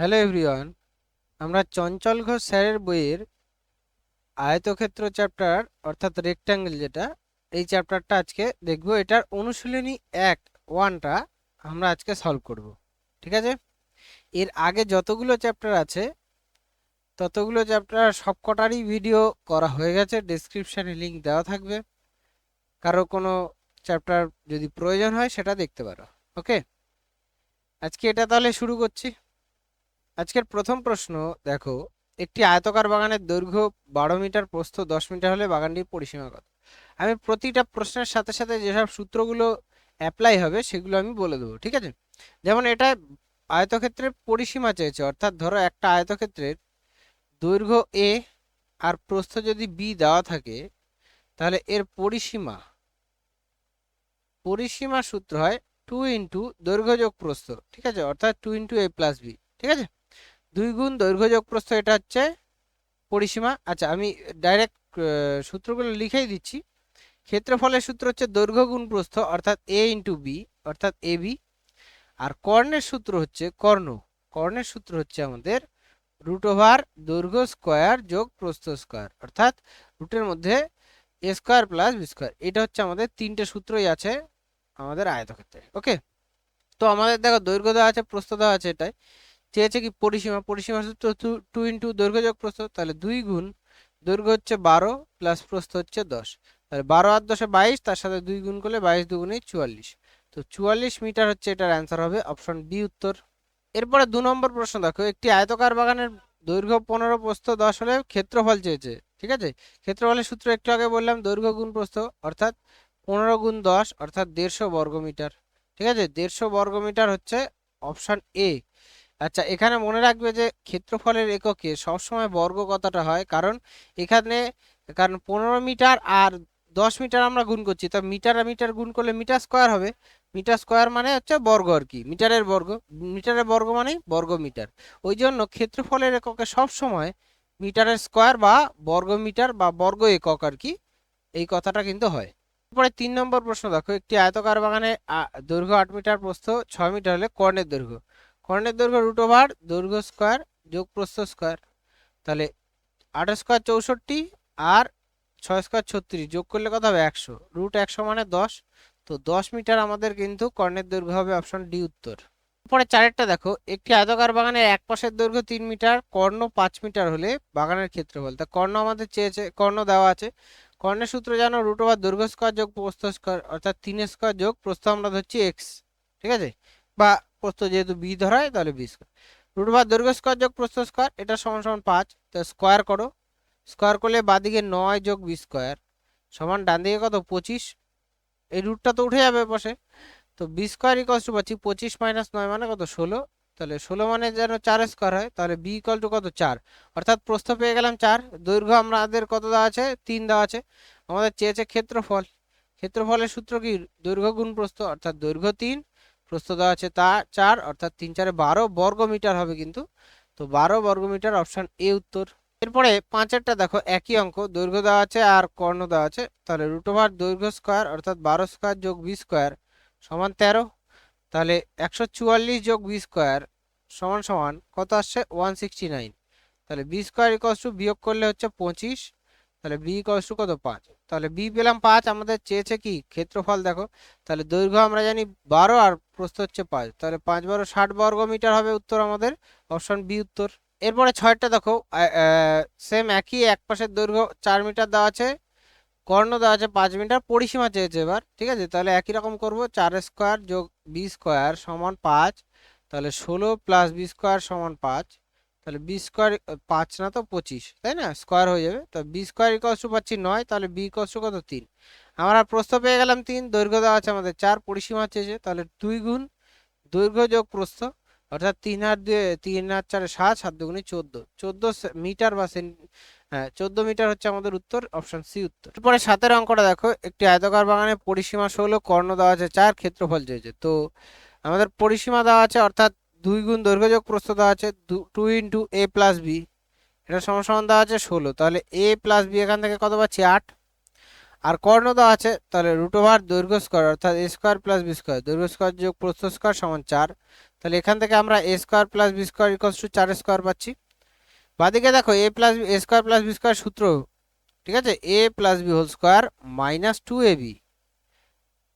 Hello everyone, আমরা চঞ্চল ঘোষ স্যারের বইয়ের আয়তক্ষেত্র চ্যাপ্টার, অর্থাৎ রেক্ট্যাঙ্গেল যেটা, এই চ্যাপ্টারটা আজকে দেখব। এটার অনুশীলনী এক, ওয়ানটা আমরা আজকে সলভ করব। ঠিক আছে? এর আগে যতগুলো চ্যাপ্টার আছে, ততগুলো চ্যাপ্টার সবকটারই ভিডিও করা হয়ে গেছে। ডেসক্রিপশানে লিঙ্ক দেওয়া থাকবে। কারও কোনো চ্যাপ্টার যদি প্রয়োজন হয়, সেটা দেখতে পারো। ওকে আজকে এটা তাহলে শুরু করছি। আজকের প্রথম প্রশ্ন, দেখো, একটি আয়তকার বাগানের দৈর্ঘ্য বারো মিটার, প্রস্থ দশ মিটার হলে বাগানটির পরিসীমা কত? আমি প্রতিটা প্রশ্নের সাথে সাথে যেসব সূত্রগুলো অ্যাপ্লাই হবে সেগুলো আমি বলে দেবো, ঠিক আছে? যেমন এটা আয়তক্ষেত্রের পরিসীমা চেয়েছে, অর্থাৎ ধরো একটা আয়তক্ষেত্রের দৈর্ঘ্য এ আর প্রস্থ যদি বি দেওয়া থাকে, তাহলে এর পরিসীমা পরিসীমা সূত্র হয় টু ইন্টু দৈর্ঘ্য যোগ প্রস্থ, ঠিক আছে? অর্থাৎ two into A plus B ঠিক আছে? দুই গুণ দৈর্ঘ্য যোগ প্রস্থ এটা হচ্ছে পরিসীমা। আচ্ছা আমি ডাইরেক্ট সূত্রগুলো লিখেই দিচ্ছি। ক্ষেত্রফলের সূত্র হচ্ছে দৈর্ঘ্য গুণ প্রস্থ, অর্থাৎ এ ইন্টু বি অর্থাৎ এ বি আর কর্ণের সূত্র হচ্ছে কর্ণ। কর্ণের সূত্র হচ্ছে আমাদের রুট ওভার দৈর্ঘ্য স্কোয়ার যোগ প্রস্থ স্কোয়ার অর্থাৎ রুটের মধ্যে A square plus B square এটা হচ্ছে আমাদের তিনটে সূত্রই আছে আমাদের আয়তক্ষেত্রে ওকে তো আমাদের দেখো দৈর্ঘ্য দেওয়া আছে, প্রস্থ দেওয়া আছে এটাই চেয়েছে কি পরিসীমা? পরিসীমা সূত্র টু ইন্টু দৈর্ঘ্য যোগ প্রস্থ, তাহলে দুই গুণ দৈর্ঘ্য হচ্ছে বারো প্লাস প্রস্থ হচ্ছে দশ। তাহলে বারো আর দশে বাইশ, তার সাথে দুই গুণ করলে বাইশ দুগুণে চুয়াল্লিশ। তো চুয়াল্লিশ মিটার হচ্ছে এটার অ্যান্সার হবে অপশন বি উত্তর। এরপরে দু নম্বর প্রশ্ন, দেখো, একটি আয়তকার বাগানের দৈর্ঘ্য পনেরো, প্রস্থ দশ হলে ক্ষেত্রফল চেয়েছে, ঠিক আছে? ক্ষেত্রফলের সূত্র একটু আগে বললাম, দৈর্ঘ্য গুণ প্রস্থ, অর্থাৎ পনেরো গুণ দশ, অর্থাৎ দেড়শো বর্গমিটার, ঠিক আছে? দেড়শো বর্গমিটার হচ্ছে অপশান এ আচ্ছা এখানে মনে রাখবে যে ক্ষেত্রফলের এককে সবসময় বর্গ কথাটা হয়, কারণ এখানে, কারণ পনেরো মিটার আর দশ মিটার আমরা গুণ করছি, তা মিটার আর মিটার গুণ করলে মিটার স্কোয়ার হবে। মিটার স্কোয়ার মানে হচ্ছে বর্গ আর কি, মিটারের বর্গ মিটারের বর্গ মানেই বর্গ মিটার। ওই জন্য ক্ষেত্রফলের এককে সবসময় মিটারের স্কোয়ার বা বর্গ মিটার বা বর্গ একক আর কি, এই কথাটা কিন্তু হয়। তারপরে তিন নম্বর প্রশ্ন দেখো, একটি আয়তকার বাগানে দৈর্ঘ্য আট মিটার, প্রস্থ ছয় মিটার হলে কর্ণের দৈর্ঘ্য। কর্ণের দৈর্ঘ্য রুট ওভার দৈর্ঘ্য স্কোয়ার যোগ প্রস্থ স্কোয়ার তাহলে আট স্কোয়ার চৌষট্টি আর ছয় স্কোয়ার ছত্রিশ যোগ করলে কত হবে একশো? রুট একশো মানে দশ। তো দশ মিটার আমাদের কিন্তু কর্ণের দৈর্ঘ্য হবে অপশন ডি উত্তর। পরে চারেরটা দেখো, একটি আয়তকার বাগানের এক পাশের দৈর্ঘ্য তিন মিটার, কর্ণ পাঁচ মিটার হলে বাগানের ক্ষেত্রফল। তা কর্ণ আমাদের চেয়েছে, কর্ণ দেওয়া আছে। কর্ণের সূত্র জানো রুট ওভার দৈর্ঘ্য স্কোয়ার যোগ প্রস্থ স্কোয়ার অর্থাৎ তিন স্কোয়ার যোগ প্রস্থ আমরা ধরছি এক্স ঠিক আছে? বা প্রস্থ যেহেতু বি ধরা হয়, তাহলে বি স্কোয়ার রুট ওভার দৈর্ঘ্য স্কোয়ার যোগ প্রস্থ স্কোয়ার এটা সমান সমান পাঁচ, তো স্কোয়ার করো। স্কোয়ার করলে বাদিকে নয় যোগ বি স্কোয়ার সমান ডান দিকে কত? পঁচিশ। এই রুটটা তো উঠে যাবে বসে। তো বি স্কোয়ার ইকলস টু পাচ্ছি পঁচিশ মাইনাস নয় মানে কত? ষোলো। তাহলে ষোলো মানে যেন চার স্কোয়ার হয়, তাহলে বি ইকল টু কত? চার। অর্থাৎ প্রস্থ পেয়ে গেলাম চার। দৈর্ঘ্য আমাদের কত দেওয়া আছে? তিন দেওয়া আছে। আমাদের চেয়েছে ক্ষেত্রফল। ক্ষেত্রফলের সূত্র কি? দৈর্ঘ্য গুণ প্রস্থ, অর্থাৎ দৈর্ঘ্য তিন। প্রস্থ দেওয়া আছে তা চার, অর্থাৎ তিন চারে বারো বর্গ মিটার হবে কিন্তু। তো বারো বর্গ মিটার অপশান এ উত্তর। এরপরে পাঁচেরটা দেখো, একই অঙ্ক, দৈর্ঘ্য দেওয়া আছে আর কর্ণ দেওয়া আছে। তাহলে রুট দৈর্ঘ্য স্কোয়ার, অর্থাৎ বারো স্কোয়ার যোগ বি স্কোয়ার সমান তেরো। তাহলে একশো চুয়াল্লিশ যোগ বি স্কোয়ার সমান সমান কত আসছে? ওয়ান সিক্সটি নাইন তাহলে বি স্কোয়ার ইকস বিয়োগ করলে হচ্ছে পঁচিশ। তাহলে বি ইকস টু কত? পাঁচ। তাহলে বি পেলাম পাঁচ, আমাদের চেয়েছে কি? ক্ষেত্রফল দেখো। তাহলে দৈর্ঘ্য আমরা জানি বারো আর প্রস্থ হচ্ছে পাঁচ। তাহলে পাঁচ বারো ষাট বর্গ মিটার হবে উত্তর আমাদের। অপশন বি উত্তর। এরপরে ছয়টা দেখো সেম একই, এক পাশের দৈর্ঘ্য চার মিটার দেওয়া আছে, কর্ণ দেওয়া আছে পাঁচ মিটার, পরিসীমা চেয়েছে এবার, ঠিক আছে? তাহলে একই রকম করব, চার স্কোয়ার যোগ বি স্কোয়ার সমান পাঁচ। তাহলে ষোলো প্লাস বি স্কোয়ার সমান পাঁচ। তাহলে বি স্কোয়ার পাঁচ না তো পঁচিশ, তাই না? স্কোয়ার হয়ে যাবে। তো বি স্কোয়ার ইকস পাচ্ছি নয়, তাহলে বি ইকস কত? তিন। আমরা প্রস্থ পেয়ে গেলাম তিন, দৈর্ঘ্য দেওয়া আছে আমাদের চার, পরিসীমা চেয়েছে তাহলে দুই গুণ দৈর্ঘ্য যোগ প্রস্থ, অর্থাৎ তিন হাত দিয়ে তিন হাত চারে সাত সাত দুগুণে চোদ্দ। চোদ্দ মিটার বা হ্যাঁ চোদ্দ মিটার হচ্ছে আমাদের উত্তর অপশন সি উত্তর। এরপরে সাতের অঙ্কটা দেখো, একটি আয়তকার বাগানে পরিসীমা ষোলো, কর্ণ দেওয়া আছে চার, ক্ষেত্রফল চেয়েছে তো আমাদের পরিসীমা দেওয়া আছে, অর্থাৎ দুই গুণ দৈর্ঘ্য যোগ প্রস্থ দেওয়া আছে two into A plus B এটা সমান সমান দেওয়া আছে ষোলো, তাহলে এ প্লাস বি এখান থেকে কত পাচ্ছি? আট। আর কর্ণ দেওয়া আছে, তাহলে রুট ওভার দৈর্ঘ্য স্কোয়ার অর্থাৎ A square plus B square দৈর্ঘ্য স্কোয়ার যোগ প্রস্থ স্কোয়ার সমান চার। তাহলে এখান থেকে আমরা A square plus B square equals to চার স্কোয়ার পাচ্ছি। বাদিকে দেখো A plus A square plus B square সূত্র, ঠিক আছে? A plus B whole square minus two A B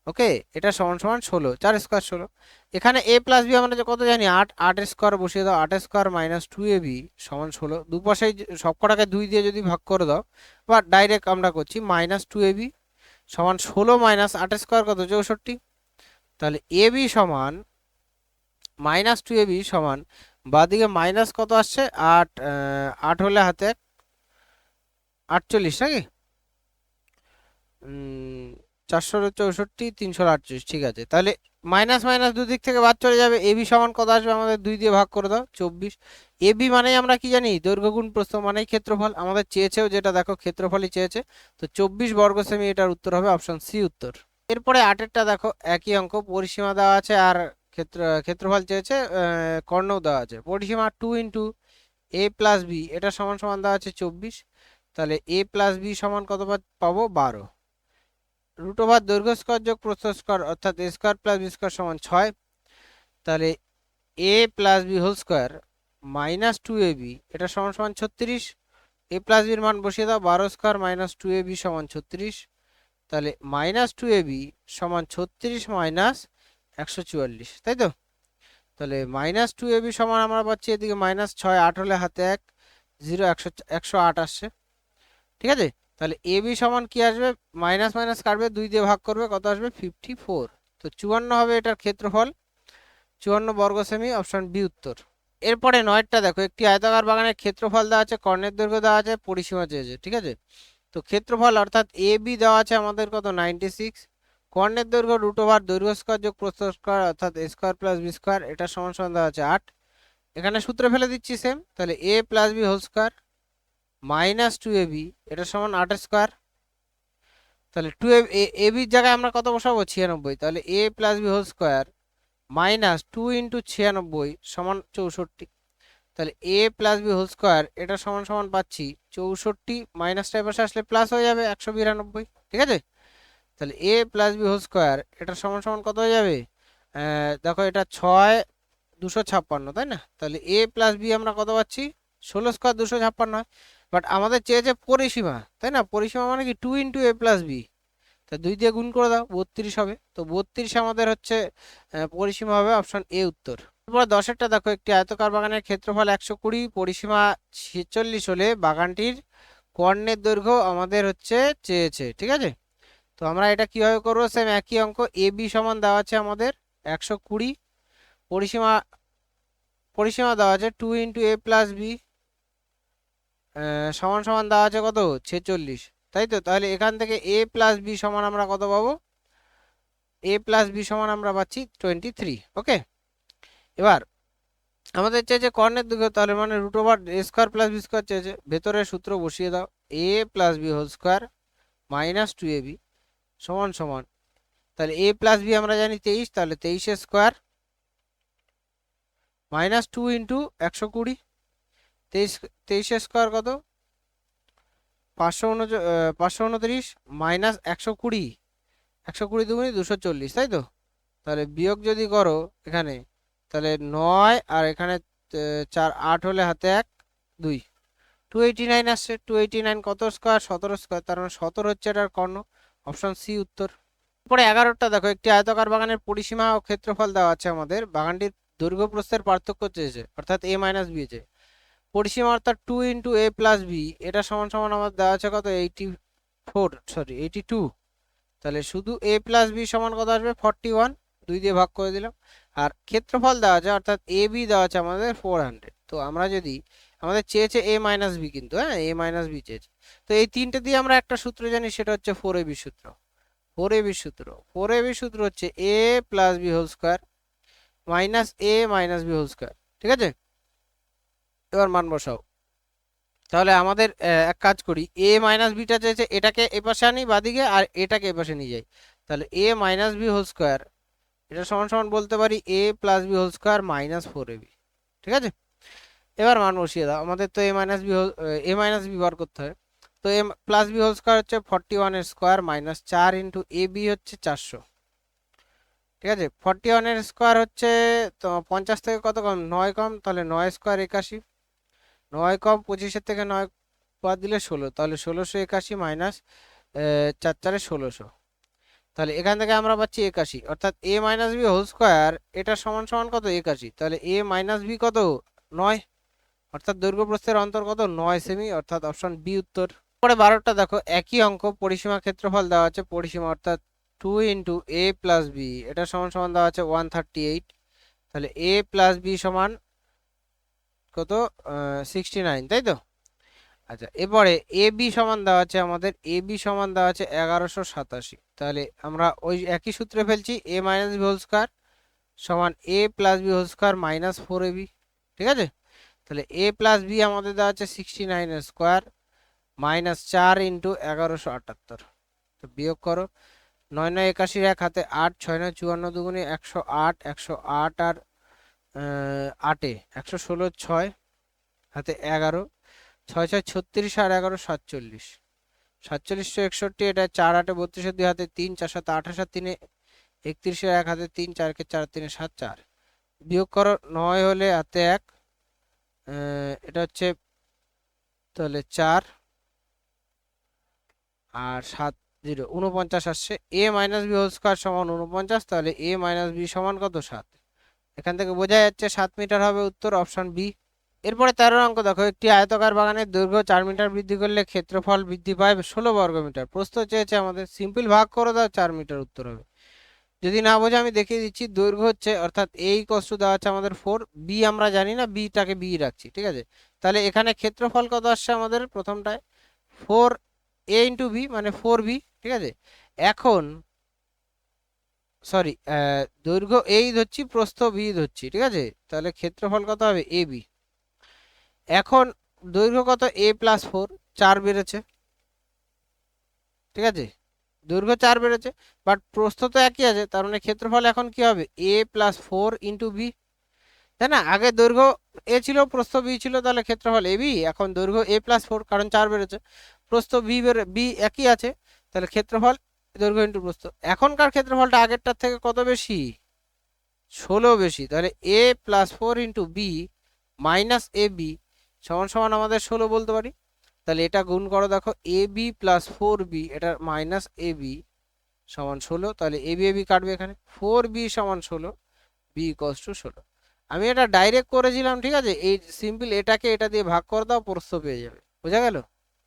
okay? এটা সমান সমান ষোলো, চার স্কোয়ার ষোলো। এখানে এ প্লাস বি আমরা যে কত জানি? আট আট স্কোয়ার বসিয়ে দাও, আট square minus two A B সমান ষোলো। দুপাশেই সব কটাকে দুই দিয়ে যদি ভাগ করে দাও, বা ডাইরেক্ট আমরা করছি মাইনাস টু এ বি সমান ষোলো মাইনাস আট স্কোয়ার কত? চৌষট্টি। তাহলে এ বি সমান মাইনাস টু এ বি সমান, বাদিকে মাইনাস কত আসছে? আট আট হলে হাতে আটচল্লিশ নাকি? চারশো চৌষট্টি, তিনশো আটচল্লিশ, ঠিক আছে। তাহলে মাইনাস মাইনাস দুদিক থেকে বাদ চলে যাবে। এ বি সমান কত আসবে আমাদের? দুই দিয়ে ভাগ করে দাও, চব্বিশ। এ বি মানেই আমরা কি জানি? দৈর্ঘ্য গুণ প্রস্থ মানেই ক্ষেত্রফল। আমাদের চেয়েছেও যেটা, দেখো, ক্ষেত্রফলই চেয়েছে। তো চব্বিশ বর্গ সেমি এটার উত্তর হবে অপশন সি উত্তর। এরপরে আটেরটা দেখো, একই অঙ্ক, পরিসীমা দেওয়া আছে আর ক্ষেত্র, ক্ষেত্রফল চেয়েছে কর্ণও দেওয়া আছে। পরিসীমা two into A plus B এটা সমান সমান দেওয়া আছে চব্বিশ। তাহলে এ প্লাস বি সমান কত পাবো? বারো। রুট ওভার দৈর্ঘ্য স্কোয়ার যোগ প্রস্থ স্কোয়ার অর্থাৎ A square plus B square সমান ছয়, তাহলে A plus B whole square minus two A B এটা সমান সমান ছত্রিশ এ প্লাস বির মান বসিয়ে দাও বারো square minus two A B সমান ছত্রিশ, তাহলে মাইনাস টু এ বি সমান ছত্রিশ মাইনাস একশো চুয়াল্লিশ, তাই তো? তাহলে মাইনাস টু এ বি সমান আমরা পাচ্ছি এদিকে মাইনাস ছয়, আট হলে হাতে এক জিরো একশো একশো আট আসছে, ঠিক আছে? তাহলে এ বি সমান কি আসবে? মাইনাস মাইনাস কাটবে, দুই দিয়ে ভাগ করবে, কত আসবে? Fifty four. তো চুয়ান্ন হবে এটার ক্ষেত্রফল। চুয়ান্ন বর্গ সেমি, অপশন বি উত্তর। এরপরে নয়টা দেখো, একটি আয়তাকার বাগানের ক্ষেত্রফল দেওয়া আছে, কর্ণের দৈর্ঘ্য দেওয়া আছে, পরিসীমা চেয়েছে, ঠিক আছে? তো ক্ষেত্রফল অর্থাৎ এ বি দেওয়া আছে আমাদের কত? Ninety six. কর্ণের দৈর্ঘ্য রুট ওভার দৈর্ঘ্য স্কোয়ার যোগ প্রস্থ স্কোয়ার, অর্থাৎ A square plus B square এটার সমান সমান দেওয়া আছে আট। এখানে সূত্র ফেলে দিচ্ছি সেম, তাহলে A plus B whole square minus two A B এটা সমান আট স্কোয়ার তাহলে টু এ বির জায়গায় আমরা কত বসাবো? ছিয়ানব্বই। তাহলে A plus B whole square minus two into ছিয়ানব্বই সমান চৌষট্টি। তাহলে A plus B whole square এটা সমান সমান পাচ্ছি চৌষট্টি মাইনাসটা এপাশে আসলে প্লাস হয়ে যাবে একশো বিরানব্বই। ঠিক আছে? তাহলে A plus B whole square এটা সমান সমান কত হয়ে যাবে? দেখো এটা ছয় দুশো ছাপ্পান্ন, তাই না? তাহলে এ প্লাস বি আমরা কত পাচ্ছি? ষোলো স্কোয়ার দুশো ছাপ্পান্ন হয়। বাট আমাদের চেয়েছে পরিসীমা, তাই না? পরিসীমা মানে কি? Two into A plus B তা দুই দিয়ে গুণ করে দাও, বত্রিশ হবে। তো বত্রিশ আমাদের হচ্ছে পরিসীমা হবে অপশন এ উত্তর। এরপরে দশেরটা দেখো, একটি আয়তকার বাগানের ক্ষেত্রফল একশো কুড়ি, পরিসীমা ছেচল্লিশ হলে বাগানটির কর্ণের দৈর্ঘ্য আমাদের হচ্ছে চেয়েছে, ঠিক আছে? তো আমরা এটা কীভাবে করব? সেম একই অঙ্ক এ বি সমান দেওয়া আছে আমাদের একশো কুড়ি। পরিসীমা পরিসীমা দেওয়া আছে two into A plus B সমান সমান দেওয়া আছে কত? ছেচল্লিশ। তাই তো? তাহলে এখান থেকে এ প্লাস বি সমান আমরা কত পাবো? এ প্লাস বি সমান আমরা পাচ্ছি টোয়েন্টি থ্রি ওকে এবার, আমাদের চেয়েছে কর্ণের দিকে তাহলে মানে root over A square plus B square চেয়েছে ভেতরে সূত্র বসিয়ে দাও। A plus B whole square minus two A B সমান সমান। তাহলে এ প্লাস বি আমরা জানি তেইশ, তাহলে তেইশে স্কোয়ার মাইনাস টু ইন্টু একশো কুড়ি। তেইশ তেইশে স্কোয়ার কত? পাঁচশো উনচ পাঁচশো উনত্রিশ মাইনাস একশো কুড়ি। একশো কুড়ি দুগুনি দুশো চল্লিশ, তাই তো? তাহলে বিয়োগ যদি করো এখানে, তাহলে নয় আর এখানে চার, আট হলে হাতে এক, দুই। টু এইটি নাইন আসছে। টু এইটি নাইন কত স্কোয়ার সতেরো স্কোয়ার তার মানে সতেরো হচ্ছে এটার কর্ণ। অপশন সি উত্তর। পরে এগারোটা দেখো, একটি আয়তাকার বাগানের পরিসীমা ও ক্ষেত্রফল দেওয়া আছে আমাদের। বাগানটির দৈর্ঘ্য প্রস্থের পার্থক্য চেয়েছে, অর্থাৎ এ মাইনাস বি চেয়ে পরিসীমা অর্থাৎ two into A plus B এটা সমান সমান আমাদের দেওয়া আছে কত? Eighty four sorry eighty two তাহলে শুধু এ প্লাস বি সমান কত আসবে? ফর্টি ওয়ান দুই দিয়ে ভাগ করে দিলাম। আর ক্ষেত্রফল দেওয়া আছে, অর্থাৎ এ বি দেওয়া আছে আমাদের ফোর হান্ড্রেড তো আমরা যদি, আমাদের চেয়েছে এ মাইনাস বি কিন্তু হ্যাঁ? এ মাইনাস বি চেয়েছে। তো এই তিনটে দিয়ে আমরা একটা সূত্র জানি, সেটা হচ্ছে ফোর এ বি সূত্র। ফোর এ বি সূত্র। ফোর এ বি সূত্র হচ্ছে A plus B whole square minus A minus B whole square ঠিক আছে? এবার মান বসাও। তাহলে আমাদের এক কাজ করি। এ মাইনাস বিটা চেয়েছে এটাকে এপাশে আনি, বাদিকে, আর এটাকে এপাশে নিয়ে যাই। তাহলে A minus B whole square এটা সমান সমান বলতে পারি A plus B whole square minus four A B ঠিক আছে? এবার মান বসিয়ে দাও। আমাদের তো A minus B A minus B বার করতে হয়। তো A plus B whole square হচ্ছে ফর্টি ওয়ানের স্কোয়ার মাইনাস চার ইন্টু এ বি হচ্ছে চারশো। ঠিক আছে? ফর্টি ওয়ানের স্কোয়ার হচ্ছে, তো পঞ্চাশ থেকে কত কম? নয় কম, তাহলে নয় স্কোয়ার একাশি। নয় কম পঁচিশের থেকে নয় বাদ দিলে ষোলো। তাহলে ষোলোশো একাশি মাইনাস চার চারে ষোলোশো। তাহলে এখান থেকে আমরা পাচ্ছি একাশি। অর্থাৎ A minus B whole square, এটা সমান সমান কত? একাশি। তাহলে এ মাইনাস বি কত? নয়। অর্থাৎ দৈর্ঘ্য প্রস্থের অন্তর কত? নয় সেমি। অর্থাৎ অপশন বি উত্তর। পরে বারোটা দেখো, একই অঙ্ক, পরিসীমা ক্ষেত্রফল দেওয়া আছে, পরিসীমা অর্থাৎ two into A plus B. এটা সমান সমান দেওয়া আছে ওয়ান থার্টি এইট তাহলে এ প্লাস বি সমান কত? সিক্সটি নাইন তাই তো? আচ্ছা এরপরে এ বি সমান দেওয়া আছে আমাদের এ বি সমান দেওয়া আছে এগারোশো সাতাশি। তাহলে আমরা ওই একই সূত্রে ফেলছি A minus B whole square সমান A plus B whole square minus four A B ঠিক আছে? তাহলে এ প্লাস বি আমাদের দেওয়া আছে সিক্সটি নাইনের স্কোয়ার মাইনাস চার ইন্টু এগারোশো আটাত্তর। তো বিয়োগ করো, নয় নয় একাশির এক হাতে আট, ছয় নয় চুয়ান্ন দুগুণে একশো আট একশো আট আর আটে। একশো ষোলো, ছয়, হাতে এগারো, ছয় ছয়, ছত্রিশ আর এগারো, সাতচল্লিশ। সাতচল্লিশশো একষট্টি, এটা চার, আটে বত্রিশের দুই হাতে তিন, চার, সাত আঠাশ আর তিনে একত্রিশে, এক হাতে তিন, চারকে চার, তিনে সাত, চার। বিয়োগ করো, নয় হলে হাতে এক এটা হচ্ছে তাহলে চার, আর সাত, জিরো উনপঞ্চাশ আসছে। A minus B whole square সমান উনপঞ্চাশ তাহলে এ মাইনাস বি সমান কত? সাত। এখান থেকে বোঝা যাচ্ছে সাত মিটার হবে উত্তর, অপশন বি। এরপরে তেরো অঙ্ক দেখো, একটি আয়তকার বাগানের দৈর্ঘ্য চার মিটার বৃদ্ধি করলে ক্ষেত্রফল বৃদ্ধি পায় ষোলো বর্গ মিটার। প্রস্থ চেয়েছে আমাদের সিম্পল ভাগ করে দাও, চার মিটার উত্তর হবে। যদি না বোঝে, আমি দেখিয়ে দিচ্ছি, দৈর্ঘ্য হচ্ছে, অর্থাৎ এই কষ্ট দেওয়া আছে আমাদের ফোর বি আমরা জানি না বিটাকে বি রাখছি, ঠিক আছে? তাহলে এখানে ক্ষেত্রফল কত আসছে আমাদের প্রথমটায়? ফোর এ ইন্টু বি মানে ফোর বি ঠিক আছে? এখন সরি দৈর্ঘ্য এই ধরছি, প্রস্থ বি ধরছি, ঠিক আছে? তাহলে ক্ষেত্রফল কত হবে? A B. এখন দৈর্ঘ্য কত? এ প্লাস ফোর চার বেড়েছে। ঠিক আছে? দৈর্ঘ্য চার বেড়েছে বাট প্রস্থ তো একই আছে, তার মানে ক্ষেত্রফল এখন কি হবে? A plus four into B তাই না? আগে দৈর্ঘ্য এ ছিল, প্রস্থ বি ছিল, তাহলে ক্ষেত্রফল এ বি। এখন দৈর্ঘ্য এ প্লাস ফোর কারণ চার বেড়েছে। প্রস্থ বি বেড়ে বি একই আছে, তাহলে ক্ষেত্রফল দৈর্ঘ্য ইন্টু প্রস্থ। এখনকার ক্ষেত্রফলটা আগেরটার থেকে কত বেশি? ষোলো বেশি। তাহলে A plus four into B minus A B সমান সমান আমাদের ষোলো বলতে পারি। তাহলে এটা গুণ করো, দেখো A B plus four B এটা মাইনাস এ বি সমান ষোলো। তাহলে এ বি এ বি কাটবে এখানে। ফোর বি সমান ষোলো বি ইকস টু ষোলো। আমি এটা ডাইরেক্ট করেছিলাম, ঠিক আছে? এই সিম্পল এটাকে এটা দিয়ে ভাগ করে দাও, প্রস্থ পেয়ে যাবে। বোঝা গেল?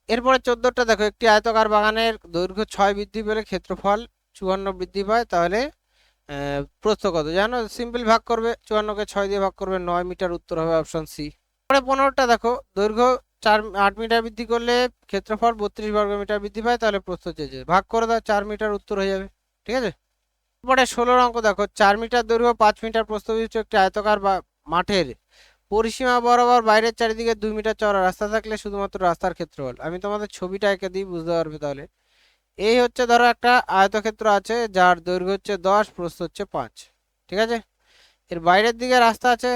এরপরে চোদ্দোটা, দেখো, একটি আয়তকার বাগানের দৈর্ঘ্য ছয় বৃদ্ধি পেলে ক্ষেত্রফল চুয়ান্ন বৃদ্ধি পায়, তাহলে প্রস্থ কত? জানো, সিম্পল ভাগ করবে, চুয়ান্নকে ছয় দিয়ে ভাগ করবে, নয় মিটার উত্তর হবে অপশন সি। পরে পনেরোটা, দেখো, দৈর্ঘ্য চার, আট মিটার বৃদ্ধি করলে ক্ষেত্রফল বত্রিশ বর্গ মিটার বৃদ্ধি পায়, তাহলে প্রস্থ চেয়েছে ভাগ করে দাও, চার মিটার উত্তর হয়ে যাবে, ঠিক আছে? পরে ষোলোর অঙ্ক, দেখো, চার মিটার দৈর্ঘ্য, পাঁচ মিটার প্রস্থ বিশিষ্ট একটি আয়তকার বা মাঠের পরিসীমা বরাবর বাইরের চারিদিকে দুই মিটার চওড়া রাস্তা থাকলে শুধুমাত্র রাস্তার ক্ষেত্রফল। আমি তোমাদের ছবিটা এঁকে দিই, বুঝতে পারবে তাহলে। এই হচ্ছে ধরো একটা আয়তক্ষেত্র আছে, যার দৈর্ঘ্য হচ্ছে দশ, প্রস্থ হচ্ছে পাঁচ। ঠিক আছে? এর বাইরের দিকে রাস্তা আছে,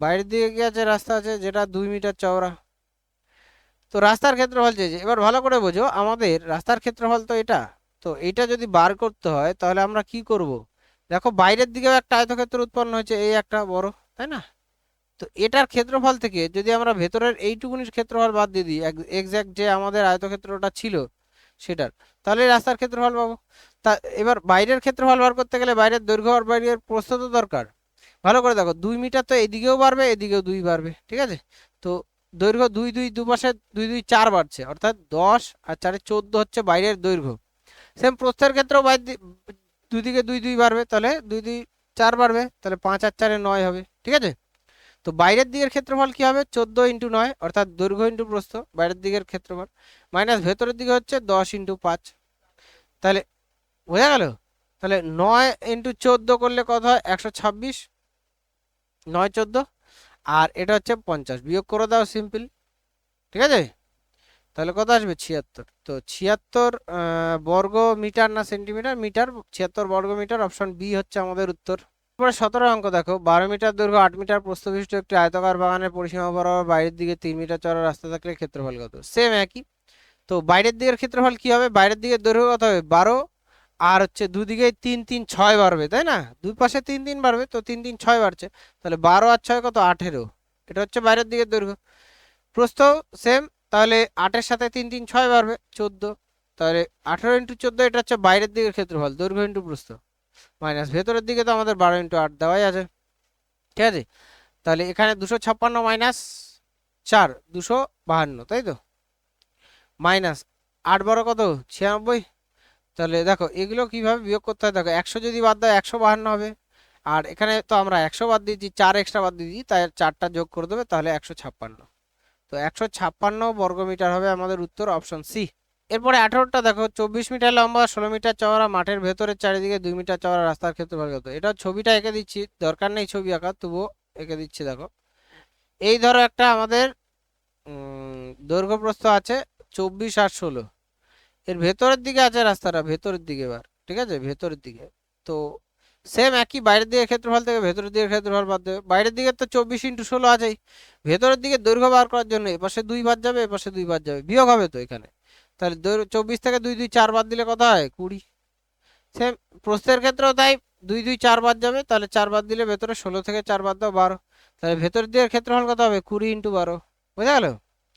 বাইরের দিকে কি আছে? রাস্তা আছে যেটা দুই মিটার চওড়া। তো রাস্তার ক্ষেত্রফল চেয়েছে এবার ভালো করে বোঝো, আমাদের রাস্তার ক্ষেত্রফল তো এটা। তো এটা যদি বার করতে হয়, তাহলে আমরা কি করব? দেখো, বাইরের দিকেও একটা আয়তক্ষেত্র উৎপন্ন হয়েছে, এই একটা বড়। তাই না? তো এটার ক্ষেত্রফল থেকে যদি আমরা ভেতরের এইটুকুনির ক্ষেত্রফল বাদ দিয়ে দিই এক্স্যাক্ট যে আমাদের আয়তক্ষেত্রটা ছিল সেটার, তাহলে রাস্তার ক্ষেত্রফল পাবো। তা এবার বাইরের ক্ষেত্রফল বার করতে গেলে বাইরের দৈর্ঘ্য আর বাইরের প্রস্থ তো দরকার। ভালো করে দেখো, দুই মিটার তো এদিকেও বাড়বে, এদিকেও দুই বাড়বে, ঠিক আছে? তো দৈর্ঘ্য দুই দুই, দুপাশে দুই দুই, চার বাড়ছে, অর্থাৎ দশ আর চারে চোদ্দ হচ্ছে বাইরের দৈর্ঘ্য। সেম প্রস্থের ক্ষেত্রেও বাইর দি- দুই দিকে দুই দুই বাড়বে, তাহলে দুই দুই, চার বাড়বে, তাহলে পাঁচ আর চারে নয় হবে। ঠিক আছে? তো বাইরের দিকের ক্ষেত্রফল কি হবে? চোদ্দ ইন্টু নয়, অর্থাৎ দৈর্ঘ্য ইন্টু প্রস্থ, বাইরের দিকের ক্ষেত্রফল। মাইনাস ভেতরের দিকে হচ্ছে দশ ইন্টু পাঁচ। তাহলে বোঝা গেল? তাহলে নয় ইন্টু চোদ্দ করলে কত হয়? একশো ছাব্বিশ। নয় চোদ্দ। আর এটা হচ্ছে পঞ্চাশ। বিয়োগ করে দাও সিম্পল। ঠিক আছে? তাহলে কত আসবে? ছিয়াত্তর। তো ছিয়াত্তর বর্গ মিটার না সেন্টিমিটার? মিটার। ছিয়াত্তর বর্গ মিটার অপশন বি হচ্ছে আমাদের উত্তর। তারপরে সতেরো অঙ্ক, দেখো, বারো মিটার দৈর্ঘ্য, আট মিটার বিশিষ্ট একটি আয়তাকার বাগানের পরিসীমা বরাবর বাইরের দিকে তিন মিটার চড়া রাস্তা থাকলে ক্ষেত্রফল কত? সেম একই। তো বাইরের দিকের ক্ষেত্রফল কি হবে? বাইরের দিকের দৈর্ঘ্য কত হবে? বারো। আর হচ্ছে দুদিকে তিন তিন, ছয় বাড়বে, তাই না? দুই পাশে তিন তিন বাড়বে, তো তিন তিন, ছয় বাড়ছে। তাহলে বারো আর ছয় কত? আঠেরো। এটা হচ্ছে বাইরের দিকের দৈর্ঘ্য। প্রস্থ সেম তাহলে আটের সাথে তিন তিন, ছয় বাড়বে, চোদ্দ। তাহলে আঠেরো ইন্টু চোদ্দ, এটা হচ্ছে বাইরের দিকের ক্ষেত্রফল, দৈর্ঘ্য ইন্টু প্রস্থ। মাইনাস ভেতরের দিকে তো আমাদের বারো ইন্টু আট দেওয়াই আছে। ঠিক আছে? তাহলে এখানে দুশো ছাপ্পান্ন মাইনাস চার, দুশো বাহান্ন, তাই তো? মাইনাস আট বারো কত? ছিয়ানব্বই। তাহলে দেখো, এগুলো কীভাবে বিয়োগ করতে হয়? দেখো, একশো যদি বাদ দাও, একশো বাহান্ন হবে। আর এখানে তো আমরা একশো বাদ দিয়েছি, চার এক্সট্রা বাদ দিয়েছি, তাই চারটা যোগ করে দেবে, তাহলে একশো ছাপ্পান্ন। তো একশো ছাপ্পান্ন বর্গমিটার হবে আমাদের উত্তর অপশন সি এরপরে আঠারোটা দেখো চব্বিশ মিটার লম্বা ষোলো মিটার চওড়া মাঠের ভেতরের চারিদিকে দুই মিটার চওড়া রাস্তার ক্ষেত্রফল কত? এটা ছবিটা এঁকে দিচ্ছি দরকার নেই ছবি আঁকা তবুও এঁকে দিচ্ছি দেখো। এই ধরো একটা আমাদের উম, দৈর্ঘ্য প্রস্থ আছে চব্বিশ আর ষোলো। এর ভেতরের দিকে আছে রাস্তাটা ভেতরের দিকে এবার ঠিক আছে? ভেতরের দিকে। তো সেম একই বাইরের দিকে ক্ষেত্রফল থেকে ভেতরের দিকে ক্ষেত্রফল বাদ দেবে। বাইরের দিকে তো চব্বিশ ইন্টু ষোলো আছেই। ভেতরের দিকে দৈর্ঘ্য বার করার জন্য এপাশে দুই বাদ যাবে এপাশে দুই বাদ যাবে। বিয়োগ হবে তো এখানে। তাহলে চব্বিশ থেকে দুই দুই চার বাদ দিলে কত হয়? কুড়ি। সেম প্রস্থের ক্ষেত্রেও তাই দুই দুই চার বাদ যাবে, তাহলে চার বাদ দিলে ভেতরে ষোলো থেকে চার বাদ দাও বারো। তাহলে ভেতরের দিকের ক্ষেত্রফল কত হবে? কুড়ি ইন্টু বারো। বোঝা গেল?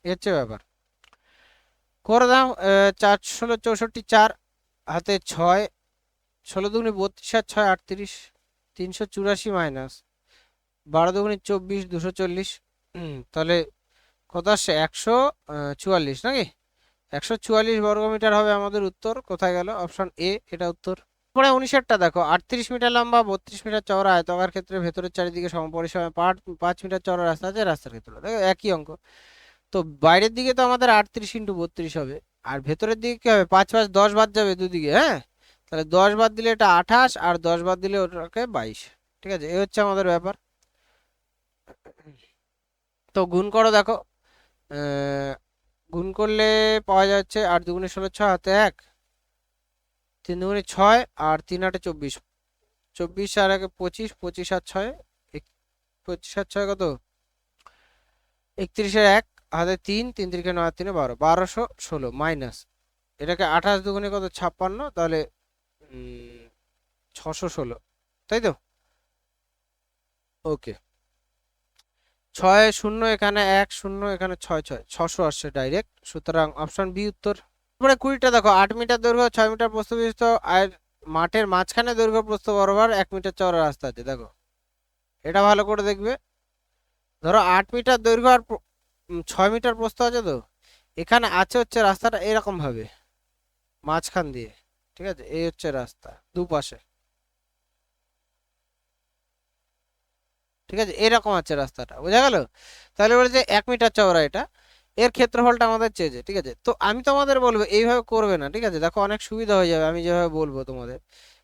এ হচ্ছে ব্যাপার। করে দাও চার, ষোলো, চৌষট্টি, চার, হাতে ছয়, ষোলো দুগুনি বত্রিশ আর ছয়, আটত্রিশ, তিনশো চুরাশি মাইনাস বারো দুগুনি চব্বিশ, দুশো চল্লিশ। তাহলে কত আসছে? একশো চুয়াল্লিশ, নাকি? একশো চুয়াল্লিশ বর্গমিটার হবে আমাদের উত্তর। কোথায় গেল? অপশন এ, এটা উত্তর। পরে উনিশেরটা দেখো, আটত্রিশ মিটার লম্বা, বত্রিশ মিটার চওড়া, আয়তকার ক্ষেত্রে ভেতরের চারিদিকে সমপরিসীমা, পাঁচ পাঁচ মিটার চওড়া রাস্তা আছে, রাস্তার ক্ষেত্রে। দেখো, একই অঙ্ক। তো বাইরের দিকে তো আমাদের আটত্রিশ ইন্টু বত্রিশ হবে, আর ভেতরের দিকে কি হবে? পাঁচ পাঁচ, দশ বাদ যাবে দুদিকে হ্যাঁ? তাহলে দশ বাদ দিলে এটা আঠাশ, আর দশ বাদ দিলে ওটাকে বাইশ, ঠিক আছে? এই হচ্ছে আমাদের ব্যাপার। তো গুণ করো দেখো গুণ করলে পাওয়া যাচ্ছে আট দুগুণে ষোলো, ছয় হাতে এক। তিন দুগুণে ছয় আর তিন আটে চব্বিশ। চব্বিশ আর একে পঁচিশ পঁচিশ আর ছয় পঁচিশ আর ছয় কত? একত্রিশের এক, হাতে তিন তিন তিরিকে নয়, তিনে বারো, বারোশো ষোলো মাইনাস। এটাকে আঠাশ দুগুণে কত? ছাপ্পান্ন, তাহলে ছশো ষোলো, তাই তো? ওকে। ছয় শূন্য এখানে, এক শূন্য এখানে, ছয় ছয়। ছশো আসছে ডাইরেক্ট সুতরাং অপশন বি উত্তর। তারপরে কুড়িটা দেখো, আট মিটার দৈর্ঘ্য, ছয় মিটার বিশিষ্ট আর মাঠের মাঝখানে দৈর্ঘ্য প্রস্থ বরাবর এক মিটার চওড়া রাস্তা আছে, দেখো। এটা ভালো করে দেখবে। ধরো আট মিটার দৈর্ঘ্য আর ছয় মিটার প্রস্থ আছে তো? এখানে আছে হচ্ছে রাস্তাটা এরকম ভাবে মাঝখান দিয়ে। ঠিক আছে? এই হচ্ছে রাস্তা, দুপাশে। ঠিক আছে? এরকম আছে রাস্তাটা, বোঝা গেল? তাহলে বলে যে এক মিটার চওড়া এটা। এর ক্ষেত্রফলটা আমাদের চেয়েছে ঠিক আছে? তো আমি তোমাদের বলব, এইভাবে করবে না, ঠিক আছে? দেখো, অনেক সুবিধা হয়ে যাবে, আমি যেভাবে বলব তোমাদের।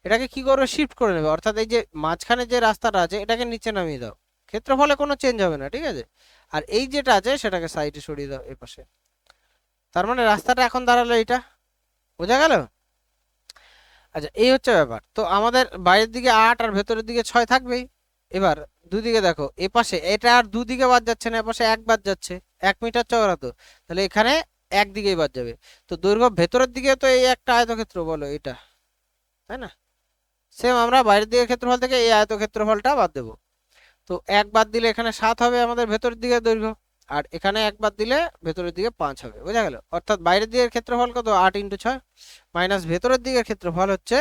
এটাকে কি করবে? শিফট করে নেবে। অর্থাৎ এই যে মাঝখানে যে রাস্তাটা আছে, এটাকে নিচে নামিয়ে দাও। ক্ষেত্রফলে কোনো চেঞ্জ হবে না, ঠিক আছে? আর এই যেটা আছে, সেটাকে সাইডে সরিয়ে দাও এ পাশে তার মানে রাস্তাটা এখন দাঁড়াল এইটা। বোঝা গেল? আচ্ছা এই হচ্ছে ব্যাপার। তো আমাদের বাইরের দিকে আট আর ভেতরের দিকে ছয় থাকবেই। এবার দুদিকে দেখো এ পাশে এটা আর দুদিকে বাদ যাচ্ছে না এ পাশে এক বাদ যাচ্ছে, এক মিটার চওড়া তো তাহলে এখানে একদিকেই বাদ যাবে। তো দৈর্ঘ্য ভেতরের দিকে তো এই একটা আয়তক্ষেত্র বলো এটা, তাই না? সেম আমরা বাইরের দিকের ক্ষেত্রফল থেকে এই আয়তক্ষেত্রফলটা বাদ দেবো। তো এক বাদ দিলে এখানে সাত হবে আমাদের ভেতরের দিকে দৈর্ঘ্য, আর এখানে এক বাদ দিলে ভেতরের দিকে পাঁচ হবে, বোঝা গেল? অর্থাৎ বাইরের দিকের ক্ষেত্রফল কত? আট ইন্টু ছয়, মাইনাস ভেতরের দিকের ক্ষেত্রফল হচ্ছে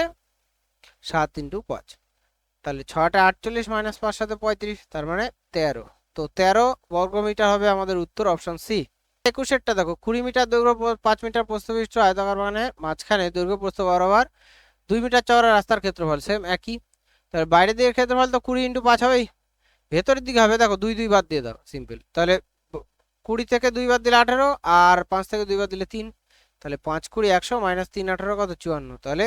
সাত ইন্টু পাঁচ। তাহলে ছটা আটচল্লিশ মাইনাস পাঁচ সাথে পঁয়ত্রিশ, তার মানে তেরো। তো তেরো বর্গমিটার হবে আমাদের উত্তর অপশন সি। একুশেরটা দেখো, কুড়ি মিটার দৈর্ঘ্য পাঁচ মিটার প্রস্থ বিশিষ্ট আয়তাকার মানে মাঝখানে দৈর্ঘ্য প্রস্থ বরাবর দুই মিটার চওড়া রাস্তার ক্ষেত্রফল সেম একই। তাহলে বাইরের দিকের ক্ষেত্রফল তো কুড়ি ইন্টু পাঁচ হবেই। ভেতরের দিকে হবে, দেখো, দুই দুই বাদ দিয়ে দাও সিম্পল তাহলে কুড়ি থেকে দুই বাদ দিলে আঠেরো আর পাঁচ থেকে দুই বাদ দিলে তিন। তাহলে পাঁচ কুড়ি একশো মাইনাস তিন আঠেরো কত? চুয়ান্ন। তাহলে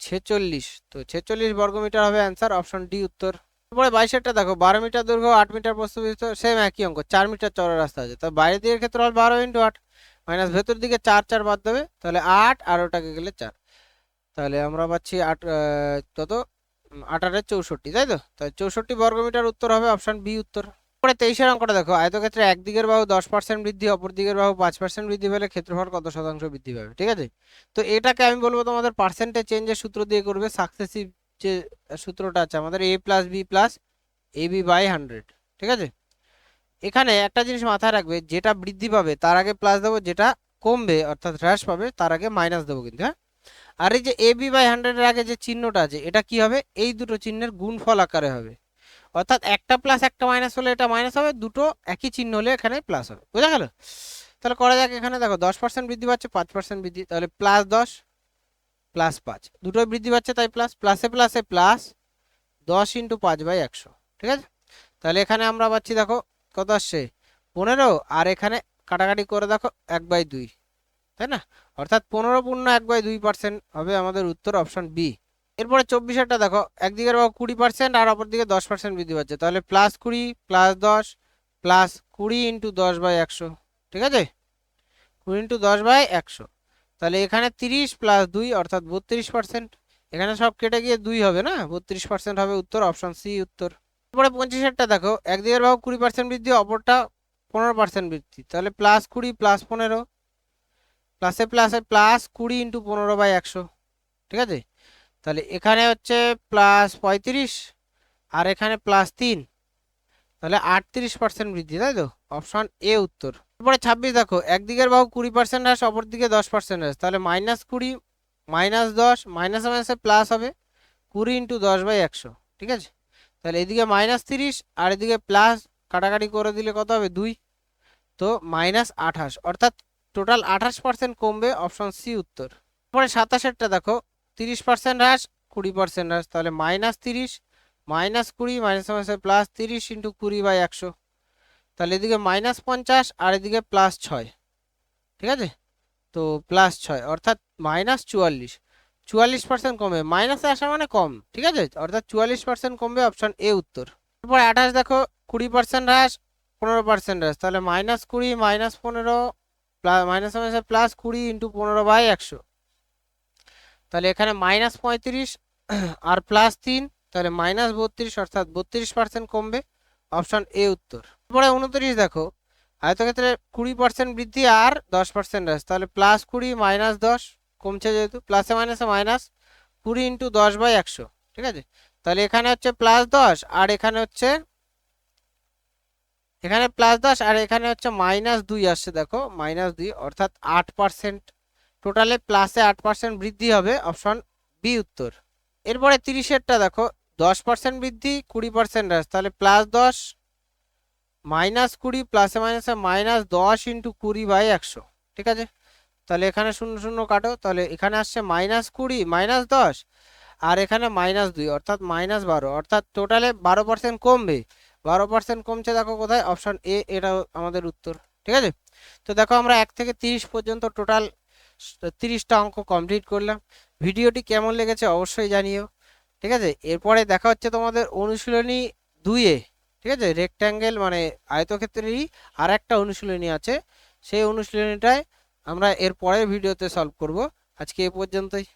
ছেচল্লিশ। তো ছেচল্লিশ বর্গমিটার হবে অ্যান্সার অপশন ডি উত্তর। তারপরে বাইশেরটা দেখো, বারো মিটার দৈর্ঘ্য, আট মিটার প্রস্তুত সেম একই অঙ্ক, চার মিটার চওড়া রাস্তা আছে। তো বাইরের দিকের ক্ষেত্রে হল বারো ইন্টু আট মাইনাস ভেতর দিকে চার চার বাদ দেবে, তাহলে আট আর ওটাকে গেলে চার। তাহলে আমরা পাচ্ছি আট কত? আট আটের চৌষট্টি, তাই তো? তাহলে চৌষট্টি বর্গমিটার উত্তর হবে অপশন বি উত্তর। পরে তেইশের অঙ্কটা দেখো, আয়তক্ষেত্রে একদিকের বাহু দশ পার্সেন্ট বৃদ্ধি, অপর দিকের বাহু পাঁচ পার্সেন্ট বৃদ্ধি পেলে ক্ষেত্রফল কত শতাংশ বৃদ্ধি পাবে, ঠিক আছে? তো এটাকে আমি বলব তোমাদের পার্সেন্টেজ চেঞ্জের সূত্র দিয়ে করবে সাকসেসিভ যে সূত্রটা আছে, আমাদের A plus B plus A B by hundred ঠিক আছে? এখানে একটা জিনিস মাথায় রাখবে, যেটা বৃদ্ধি পাবে তার আগে প্লাস দেবো, যেটা কমবে, অর্থাৎ হ্রাস পাবে, তার আগে মাইনাস দেবো কিন্তু হ্যাঁ? আর এই যে এ বি বাই হান্ড্রেডের আগে যে চিহ্নটা আছে, এটা কি হবে? এই দুটো চিহ্নের গুণফল আকারে হবে। অর্থাৎ একটা প্লাস একটা মাইনাস হলে এটা মাইনাস হবে, দুটো একই চিহ্ন হলে এখানে প্লাস হবে। বোঝা গেল? তাহলে করা যাক এখানে, দেখো, দশ পার্সেন্ট বৃদ্ধি পাচ্ছে, পাঁচ পার্সেন্ট বৃদ্ধি, তাহলে প্লাস দশ প্লাস পাঁচ। দুটোই বৃদ্ধি পাচ্ছে, তাই প্লাস প্লাসে প্লাসে প্লাস দশ ইন্টু পাঁচ বাই একশো। ঠিক আছে? তাহলে এখানে আমরা পাচ্ছি, দেখো, কত আসছে? পনেরো, আর এখানে কাটাকাটি করে দেখো, এক বাই দুই। তাই না? অর্থাৎ পনেরো পূর্ণ এক বাই দুই পার্সেন্ট হবে আমাদের উত্তর অপশন বি এরপরে চব্বিশেরটা দেখো একদিকের বাহু কুড়ি পার্সেন্ট আর অপর দিকে দশ পার্সেন্ট বৃদ্ধি পাচ্ছে। তাহলে প্লাস কুড়ি প্লাস দশ প্লাস কুড়ি ইন্টু দশ বাই একশো, ঠিক আছে? কুড়ি ইন্টু দশ বাই একশো। তাহলে এখানে তিরিশ প্লাস দুই, অর্থাৎ বত্রিশ পার্সেন্ট এখানে সব কেটে গিয়ে দুই হবে না? বত্রিশ পার্সেন্ট হবে উত্তর অপশন সি উত্তর। এরপরে পঁচিশেরটা দেখো একদিকের বাহু কুড়ি পার্সেন্ট বৃদ্ধি, অপরটা পনেরো পার্সেন্ট বৃদ্ধি। তাহলে প্লাস কুড়ি প্লাস পনেরো। প্লাসে প্লাসে প্লাস কুড়ি ইন্টু পনেরো বাই একশো, ঠিক আছে? তাহলে এখানে হচ্ছে প্লাস পঁয়ত্রিশ আর এখানে প্লাস তিন। তাহলে আটত্রিশ পার্সেন্ট বৃদ্ধি, তাই তো? অপশন এ উত্তর। এরপরে ছাব্বিশ দেখো, একদিকের বাহু কুড়ি পার্সেন্ট হ্রাস অপর দিকে দশ পার্সেন্ট হ্রাস তাহলে মাইনাস কুড়ি মাইনাস দশ মাইনাস মাইনাসে প্লাস হবে। কুড়ি ইন্টু দশ বাই একশো, ঠিক আছে? তাহলে এদিকে মাইনাস তিরিশ আর এদিকে প্লাস কাটাকাটি করে দিলে কত হবে? দুই। তো মাইনাস আঠাশ, অর্থাৎ টোটাল আঠাশ পার্সেন্ট কমবে অপশন সি উত্তর। তারপরে সাতাশেরটা দেখো তিরিশ পার্সেন্ট হ্রাস, কুড়ি পার্সেন্ট হ্রাস, তাহলে মাইনাস তিরিশ মাইনাস কুড়ি মাইনাস মাইনাসে প্লাস তিরিশ ইন্টু কুড়ি বাই একশো। তাহলে এদিকে মাইনাস পঞ্চাশ আর এদিকে প্লাস ছয়, ঠিক আছে? তো প্লাস ছয়, অর্থাৎ মাইনাস চুয়াল্লিশ। চুয়াল্লিশ পার্সেন্ট কমবে মাইনাসে আসা মানে কম, ঠিক আছে? অর্থাৎ চুয়াল্লিশ পার্সেন্ট কমবে অপশন এ উত্তর। তারপরে আঠাশ দেখো, কুড়ি পার্সেন্ট হ্রাস, পনেরো পার্সেন্ট হ্রাস, তাহলে মাইনাস কুড়ি মাইনাস পনেরো প্লাস মাইনাস মাইনাসে প্লাস কুড়ি ইন্টু পনেরো বাই একশো। তাহলে এখানে মাইনাস পঁয়ত্রিশ, আর প্লাস তিন, তাহলে মাইনাস বত্রিশ, অর্থাৎ বত্রিশ পার্সেন্ট কমবে। অপশন এ উত্তর। তারপরে উনত্রিশ দেখো। আয়তক্ষেত্রে কুড়ি পার্সেন্ট বৃদ্ধি আর দশ পার্সেন্ট হ্রাস। তাহলে প্লাস কুড়ি মাইনাস দশ, কমছে যেহেতু। প্লাসে মাইনাসে মাইনাস কুড়ি ইন্টু দশ বাই একশো। ঠিক আছে? তাহলে এখানে হচ্ছে প্লাস দশ, আর এখানে হচ্ছে, এখানে প্লাস দশ, আর এখানে হচ্ছে মাইনাস দুই আসছে দেখো। মাইনাস দুই, অর্থাৎ আট পার্সেন্ট টোটালে প্লাসে আট পার্সেন্ট বৃদ্ধি হবে অপশন বি উত্তর। এরপরে তিরিশেরটা দেখো, দশ পার্সেন্ট বৃদ্ধি, কুড়ি পার্সেন্ট হ্রাস। তাহলে প্লাস দশ মাইনাস কুড়ি প্লাসে মাইনাসে মাইনাস দশ ইন্টু কুড়ি বাই একশো। ঠিক আছে? তাহলে এখানে শূন্য শূন্য কাটো, তাহলে এখানে আসছে মাইনাস কুড়ি মাইনাস দশ, আর এখানে মাইনাস দুই, অর্থাৎ মাইনাস বারো। অর্থাৎ টোটালে বারো পার্সেন্ট কমবে। বারো পার্সেন্ট কমছে দেখো কোথায়? অপশন এ এটা আমাদের উত্তর। ঠিক আছে? তো দেখো আমরা এক থেকে তিরিশ পর্যন্ত টোটাল তিরিশটা অঙ্ক কমপ্লিট করলাম। ভিডিওটি কেমন লেগেছে অবশ্যই জানিও। ঠিক আছে? এরপরে দেখা হচ্ছে তোমাদের অনুশীলনী দুইয়ে ঠিক আছে? রেক্ট্যাঙ্গেল মানে আয়তক্ষেত্রেরই আর একটা অনুশীলনী আছে। সেই অনুশীলনীটায় আমরা এর পরের ভিডিওতে সলভ করব। আজকে এ পর্যন্তই।